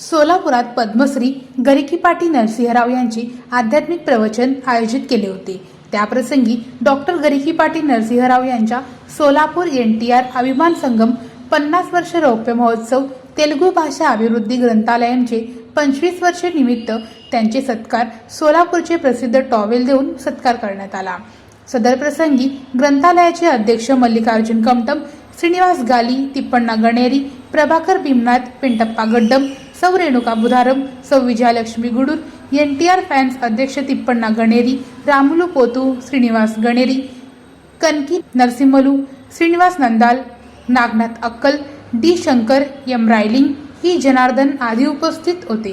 सोलापुरात पद्मश्री गरिकीपाटी नरसिंहराव यांचे आध्यात्मिक प्रवचन आयोजित केले होते. त्याप्रसंगी डॉक्टर गरिकीपाटी नरसिंहराव यांच्या सोलापूर एन टी आर अभिमान संगम पन्नास वर्ष रौप्य महोत्सव तेलुगू भाषा अभिवृद्धी ग्रंथालयांचे पंचवीस वर्षे निमित्त त्यांचे सत्कार सोलापूरचे प्रसिद्ध टॉवेल देऊन सत्कार करण्यात आला. सदर प्रसंगी ग्रंथालयाचे अध्यक्ष मल्लिकार्जुन कमटम श्रीनिवास गाली तिप्पण्णा गणेरी Prabhakar Bhimnath पिंटप्पा Gaddam Sau Renuka Budharam Sau Vijayalakshmi Gudur N T R fans अध्यक्ष तिप्पण्णा गणेरी रामुलू पोतू श्रीनिवास गणेरी कनकी नरसिंहलू श्रीनिवास नंदाल नागनाथ अक्कल डी शंकर यम रायलिंग ही जनार्दन आदी उपस्थित होते.